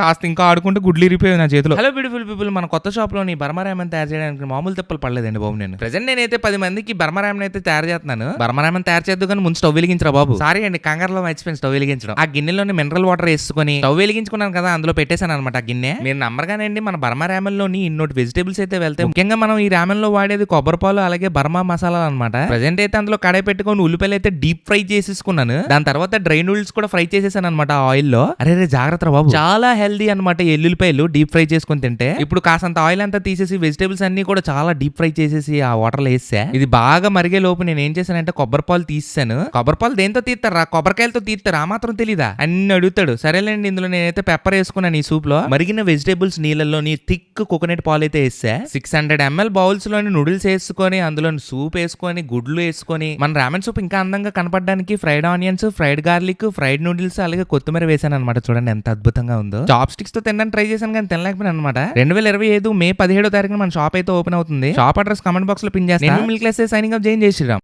కాస్త ఇంకా ఆడుకుంటే గుడ్లు ఇరిపోయాయి నా చేతిలో. హలో బ్యూటిఫుల్ పీపుల్ మన కొత్త షాప్లోని బర్మా రామన్ తయారు చేయడానికి మామూలు తిప్పలు పడలేదండి బాబు నేను. ప్రెసెంట్ నేనైతే పది మందికి బర్మా రామన్ అయితే తయారు చేస్తున్నాను. బర్మా రామన్ తయారు చేద్దు కానీ ముందు స్టవ్ వెలిగించరా బాబు? సారీ అండి కంగారులో మర్చిపోయింది స్టవ్ వెలిగించడం. ఆ గిన్నెలోని మినరల్ వాటర్ వేసుకొని స్టవ్ వెలిగించుకున్నాను కదా అందులో పెట్టేశాను అనమాట ఆ గిన్నె. మీరు నమ్మరుగానండి మన బర్మా రామన్లోని ఇన్నోటి వెజిటేబుల్స్ అయితే వెళ్తాయి ముఖ్యంగా మనం ఈ రామన్లో వాడేది కొబ్బరి పాలు అలాగే బర్మా మసాలా అనమాట ప్రెసెంట్ అయితే అందులో కడాయి పెట్టుకొని ఉల్లిపాయలు అయితే డీప్ ఫ్రై చేసేసుకున్నాను. దాని తర్వాత డ్రై నూడిల్స్ కూడా ఫ్రై చేసేసాను అనమాట ఆయిల్లో. అరే రే జాగ్రత్త బాబు. చాలా హెల్దీ అనమాట ఎల్లుల్లిపాయలు డీప్ ఫ్రై చేసుకొని తింటే. ఇప్పుడు కాసంత ఆయిల్ అంతా తీసేసి వెజిటేబుల్స్ అన్ని కూడా చాలా డీప్ ఫ్రై చేసేసి ఆ వాటర్లో వేసా ఇది బాగా మరిగే లోపు నేను ఏం చేశానంటే కొబ్బరి పాలు తీసాను కొబ్బరి పాలు దేంతో తీస్తారా? కొబ్బరికాయలతో తీస్తారా? మాత్రం తెలీదా? అన్ని అడుగుతాడు. సరేలేండి ఇందులో నేనైతే పెప్పర్ వేసుకున్నాను ఈ సూప్లో మరిగిన వెజిటేబుల్స్ నీళ్ళలోని థిక్ కోకోనట్ పాలు అయితే వేసా సిక్స్ హండ్రెడ్ ఎంఎల్ బౌల్స్లోని నూడిల్స్ వేసుకొని అందులో సూప్ వేసుకొని గుడ్లు వేసుకొని మన రామెన్ సూప్ ఇంకా అందంగా కనపడడానికి fried onions fried garlic fried noodles అలాగే కొత్తిమీర వేసాను అనమాట చూడండి ఎంత అద్భుతంగా ఉందో. చాప్ స్టిక్స్తో తినడానికి ట్రై చేశాను కానీ తినలేకపోయాను అనమాట రెండు వేల ఇరవై ఐదు మే పదిహేడో తారీఖున మన షాప్ అయితే ఓపెన్ అవుతుంది. షాప్ అడ్రస్ కమెంట్ బాక్స్లో పిన్ చేస్తాను మిల్క్ సైనింగ్ అప్ జాయిన్ చేసిరాం